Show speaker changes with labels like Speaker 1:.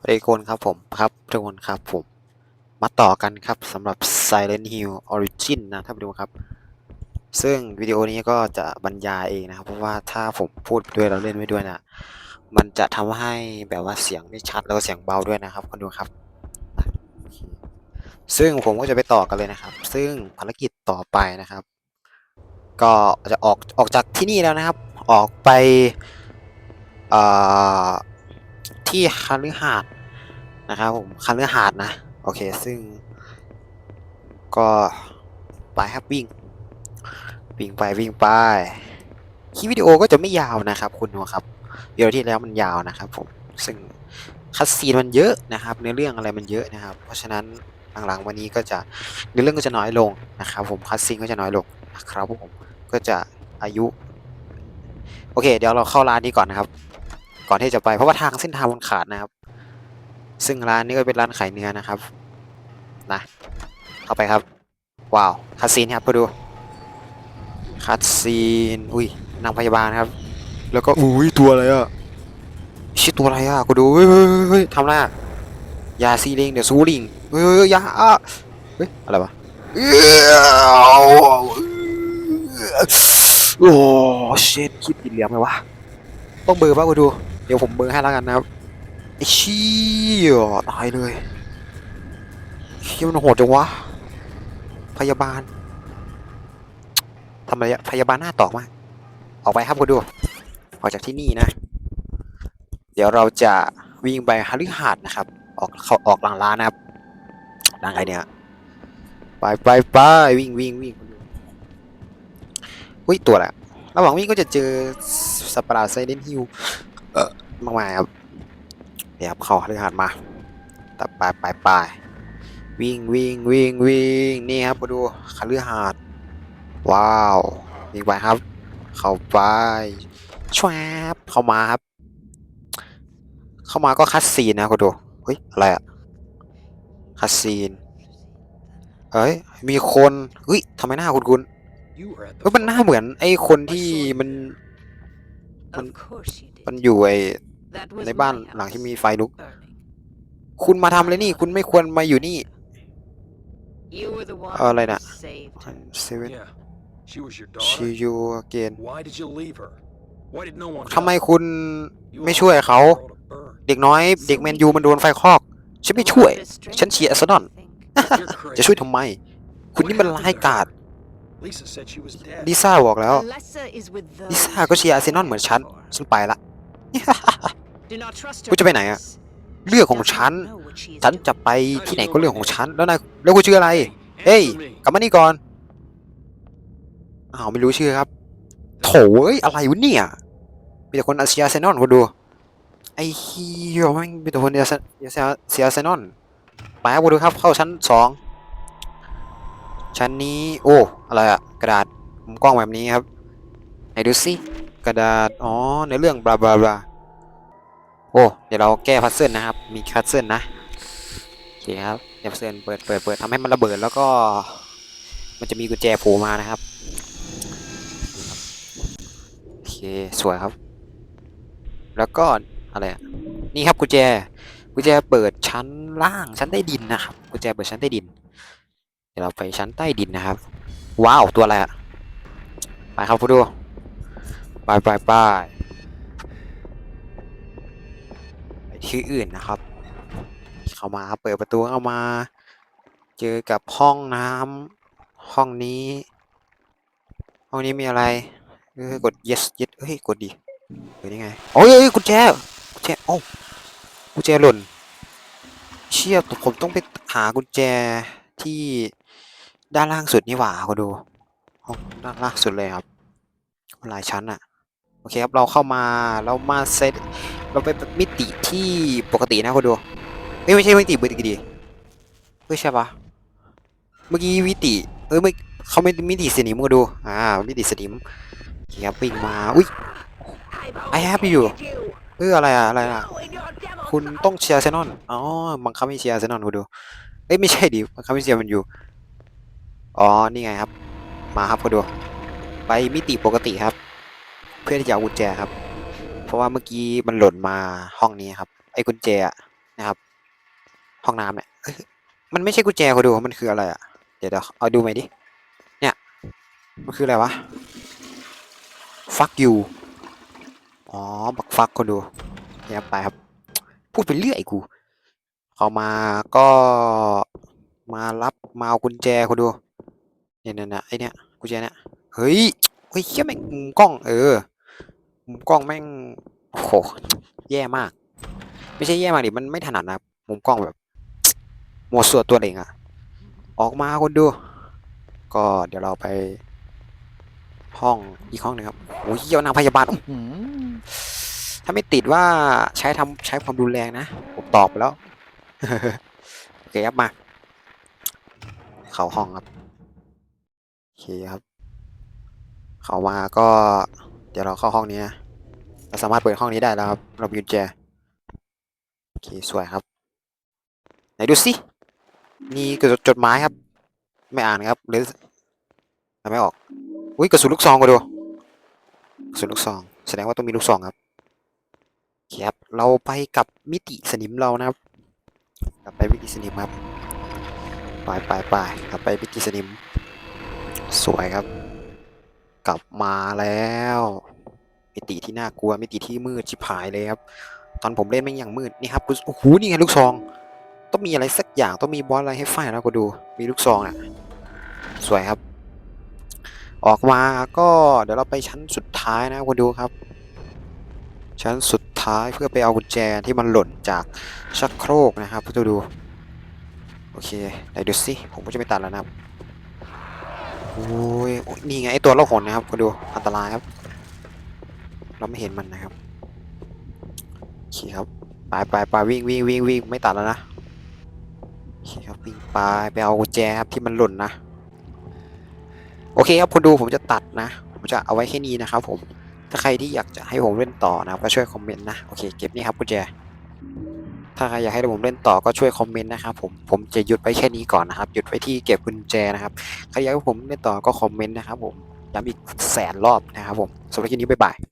Speaker 1: สวัสดีทุกนครับผมครับทุกคนครับผม มาต่อกันครับสำหรับ Silent Hill Origin นะท่านผู้ชมครับ ซึ่งวิดีโอนี้ก็จะบรรยายเองนะครับ เพราะว่าถ้าผมพูดไปด้วยเราเล่นไปด้วยนะมันจะทำให้แบบว่าเสียงไม่ชัดแล้วก็เสียงเบาด้วยนะครับคนดูครับ ซึ่งผมก็จะไปต่อกันเลยนะครับ ซึ่งภารกิจต่อไปนะครับ ก็จะออกออกจากที่นี่แล้วนะครับ ออกไปอ่อ ที่คาลือหาดนะครับผมคาลือหาดนะ โอเค ซึ่ง ก็ไปครับวิ่ง วิ่งไปวิ่งไปคลิปวิดีโอก็จะไม่ยาวนะครับ คุณดูครับวิดีโอที่แล้วมันยาวนะครับผมซึ่งคัดซีนมันเยอะนะครับเนื้อเรื่องอะไรมันเยอะนะครับ เพราะฉะนั้นหลังๆวันนี้ก็จะเนื้อเรื่องก็จะน้อยลงนะครับ ผมคัดซีนก็จะน้อยลงนะครับผมก็จะอายุ โอเค เดี๋ยวเราเข้าร้านนี้ก่อนนะครับ ก่อนที่จะไปเพราะว่าทางเส้นทางมันขาดนะครับ ซึ่งร้านนี้ก็เป็นร้านขายเนื้อนะครับนะเข้าไปครับ ว้าวคัดซีนครับมาดูคัดซีนอุ้ยนางพยาบาลครับ แล้วก็อุ้ยตัวอะไรอะชิตัวอะไรอะกูดูเฮ้ยเฮ้ยเฮ้ยเฮ้ยทำอะไรอะยาซีลิงเดี๋ยวซูลิงเฮ้ยเฮ้ยเฮ้ยยาอะเฮ้ยอะไรวะเอ้ยโอ้เช็ดคิดผิดเหลี่ยมไหมวะต้องเบอร์ป่ะกูดู เดี๋ยวผมเบอร์ให้แล้วกันนะครับไอ้เชี่ยตายเลยเชี่ยมันโหดจังวะ พยาบาลทำไมอะพยาบาลหน้าตอกมากออกไปครับกูดู ออกจากที่นี่นะ เดี๋ยวเราจะวิ่งไปฮาริหาดนะครับ ออกเขาออกหลังร้านนะครับหลังไอเนี่ยไปไปไปวิ่งวิ่งวิ่งอุ้ยตัวอะไรอะระหว่างวิ่งก็จะเจอสัตว์ประหลาดไซเดนฮิล เออมากมายครับเดี๋ยวครับเข้าเรือหาดมาตัดไปไปไปวิ่งวิ่งวิ่งวิ่งนี่ครับมาดูคาเรือหาดว้าววิ่งไปครับ เข้าไปชวบเข้ามาครับ เข้ามาก็คัดซีนนะคุณดูเฮ้ยอะไรอะคัดซีนเอ้ยมีคนเฮ้ยทำไมหน้าคุณคุณเฮ้ยมันหน้าเหมือนไอ้คนที่มัน
Speaker 2: Of course you did.
Speaker 1: มันอยู่ไอ้
Speaker 2: That was
Speaker 1: ในบ้าน
Speaker 2: my
Speaker 1: หลังที่
Speaker 2: house,
Speaker 1: มีไฟลุก
Speaker 2: burning.
Speaker 1: คุณมาทำอะไรนี่ คุณไม่ควรมาอยู่นี่
Speaker 2: You were the one
Speaker 1: เอาอะไร
Speaker 2: who
Speaker 1: น่ะ
Speaker 2: saved her.
Speaker 1: เซเว่น
Speaker 3: Yeah. She was your
Speaker 1: ชี
Speaker 3: daughter.
Speaker 1: ยูเกน
Speaker 3: Why did you leave her? Why did no one
Speaker 1: ทำไม
Speaker 3: help?
Speaker 1: คุณ
Speaker 3: You
Speaker 1: ไม่ช่วย
Speaker 3: allowed
Speaker 1: เขา
Speaker 3: the world to burn.
Speaker 1: เด็กน้อยเด็กแมนยูมันโดนไฟคลอก ฉันไม่ช่วย
Speaker 2: What a
Speaker 1: ฉันเชียร์อาร์เซนอล
Speaker 2: I think.
Speaker 3: You're
Speaker 1: จะ
Speaker 3: crazy.
Speaker 1: ช่วยทำไม คุณนี่มันร้ายกาจ
Speaker 3: Lisa said she was dead.
Speaker 1: ลิซ่าบอกแล้ว
Speaker 2: Alessa is with
Speaker 1: ลิ
Speaker 2: those
Speaker 1: ซ่าก็เชียร์อาร์เซนอลเหมือนฉัน
Speaker 2: for.
Speaker 1: ฉันไปละ
Speaker 2: Do not trust her
Speaker 1: คุณจะไปไหนอะ
Speaker 2: voice.
Speaker 1: เรื่อง
Speaker 2: She
Speaker 1: ของ
Speaker 2: doesn't
Speaker 1: ฉัน
Speaker 2: know what she is
Speaker 1: ฉัน
Speaker 2: doing.
Speaker 1: จะไปที่ไหนก็เรื่องของฉัน แล้วนายแล้วคุณชื่ออะไรเฮ้ย
Speaker 3: Answer me.
Speaker 1: กลับมานี่ก่อน อ้าว ไม่รู้ชื่อครับ โถเอ้ย อะไรวะเนี่ย มีแต่คนเชียร์อาร์เซนอลคุณดู ไอ้เฮียแม่งมีแต่คนเชียร์เชียร์เชียร์อาร์เซนอลไปครับคุณดูครับ เข้าชั้นสอง ชั้นนี้โอ้อะไรอะกระดาษมุมกล้องแบบนี้ครับไหนดูสิกระดาษอ๋อในเรื่องบลาบลาบลาโอ้เดี๋ยวเราแก้พัซเซิลนะครับมีพัซเซิลนะโอเคครับเดี๋ยวพัซเซิลเปิดเปิดเปิดทำให้มันระเบิดแล้วก็ มันจะมีกุญแจโผล่มานะครับโอเคสวยครับ แล้วก็อะไรอะนี่ครับกุญแจกุญแจเปิดชั้นล่างชั้นใต้ดินนะครับกุญแจเปิดชั้นใต้ดิน ดี๋ยวเราไปชั้นใต้ดินนะครับ ว้าวตัวอะไรอะไปครับผู้ดูไปไปไปไปที่อื่นนะครับ เข้ามาเปิดประตูเข้ามา เจอกับห้องน้ำห้องนี้ ห้องนี้มีอะไรเออกด yes yes เฮ้ยกดดิเฮ้ยนี่ไงโอ้ยกุญแจกุญแจโอ้กุญแจหล่นเชี่ยผมต้องไปหากุญแจที่ ด้านล่างสุดนี่หว่าก็ดูห้องด้านล่างสุดเลยครับหลายชั้นอะโอเคครับเราเข้ามาเรามาเซตเราไปมิติที่ปกตินะคุณดูเอ้ยไม่ใช่มิติปกติดิเฮ้ยใช่ปะเมื่อกี้มิติเอ้ยไม่เขาไม่มิติสนิมก็ดูอ่ามิติสนิมเคครับวิ่งมาอุ้ย I have you เอออะไรอะอะไรอะคุณต้องเชียร์เซนอลอ๋อบังคับให้เชียร์เซนอลคุณดูเอ้ยไม่ใช่ดิบังคับให้เชียร์มันอยู่ อ๋อ นี่ไงครับ มาครับคุณดู ไปมิติปกติครับ เพื่อที่จะเอากุญแจครับ เพราะว่าเมื่อกี้มันหล่นมาห้องนี้ครับ ไอ้กุญแจนะครับ ห้องน้ำเนี่ย มันไม่ใช่กุญแจเขาดู มันคืออะไรอะ เดี๋ยวเดี๋ยวเอาดูไหมดิ เนี่ย มันคืออะไรวะ fuck you อ๋อ บักฟักคนดูเนี่ยไปครับ พูดไปเรื่อยกูเขามาก็มารับมาเอากุญแจคนดู เนี่ยเนี่ยเนี่ยไอเนี่ยกุญแจเนี่ยเฮ้ยเฮ้ยเชี่ยแม่งมุมกล้อง เออมุมกล้องแม่งโอ้โหแย่มาก ไม่ใช่แย่มากดิมันไม่ถนัดนะครับมุมกล้องแบบหมวดส่วนตัวเองอะออกมาคนดู ก็เดี๋ยวเราไป ห้องอีกห้องหนึงครับโอ้ยเยี่ยวนางพยาบาลอื้อหือถ้าไม่ติดว่าใช้ทำใช้ความรุนแรงนะผมตอบไปแล้วโอเคครับมา เข้าห้องครับโอ เคครับ เข้ามาก็ เดี๋ยวเราเข้าห้องนี้นะเราสามารถเปิดห้องนี้ได้แล้วครับเรามีกุญแจโอเคสวยครับ ไหนดูสิมีกระจดหมายครับ ไม่อ่านครับหรือไม่ออกอุ้ยกระสุนลูกซองก็ดูกระสุนลูกซอง แสดงว่าต้องมีลูกซองครับโอเคครับเราไปกับมิติสนิมเรานะครับ กลับไปมิติสนิมครับไปไปไปกลับไปมิติสนิม สวยครับ กลับมาแล้ว มิติที่น่ากลัวมิติที่มืดชิบหายเลยครับ ตอนผมเล่นไม่อย่างมืดนี่ครับโอ้โหนี่ไงลูกซอง ต้องมีอะไรสักอย่างต้องมีบอสอะไรให้ไฟแล้วก็ดู มีลูกซองอะ สวยครับ ออกมาก็เดี๋ยวเราไปชั้นสุดท้ายนะคุณดูครับ ชั้นสุดท้ายเพื่อไปเอากุญแจที่มันหล่นจากชักโครกนะครับคุณดูโอเคไหนดูสิผมก็จะไม่ตัดแล้วนะครับ โอ้ยนี่ไงไอตัวล่องหนนะครับคุณดูอันตรายครับ เราไม่เห็นมันนะครับโอเคครับไปไปไปวิ่งวิ่งวิ่งวิ่งไม่ตัดแล้วนะโอเคครับวิ่งไปไปเอากุญแจครับที่มันหล่นนะ โอเคครับคุณดูผมจะตัดนะ ผมจะเอาไว้แค่นี้นะครับผมถ้าใครที่อยากจะให้ผมเล่นต่อนะครับก็ช่วยคอมเมนต์นะ โอเคเก็บนี่ครับกุญแจ ถ้าใครอยากให้ผมเล่นต่อก็ช่วยคอมเมนต์นะครับผมผมจะหยุดไปแค่นี้ก่อนนะครับหยุดไว้ที่เก็บกุญแจนะครับใครอยากให้ผมเล่นต่อก็คอมเมนต์นะครับผมย้ำอีกแสนรอบนะครับผมสำหรับคลิปนี้บ๊ายบาย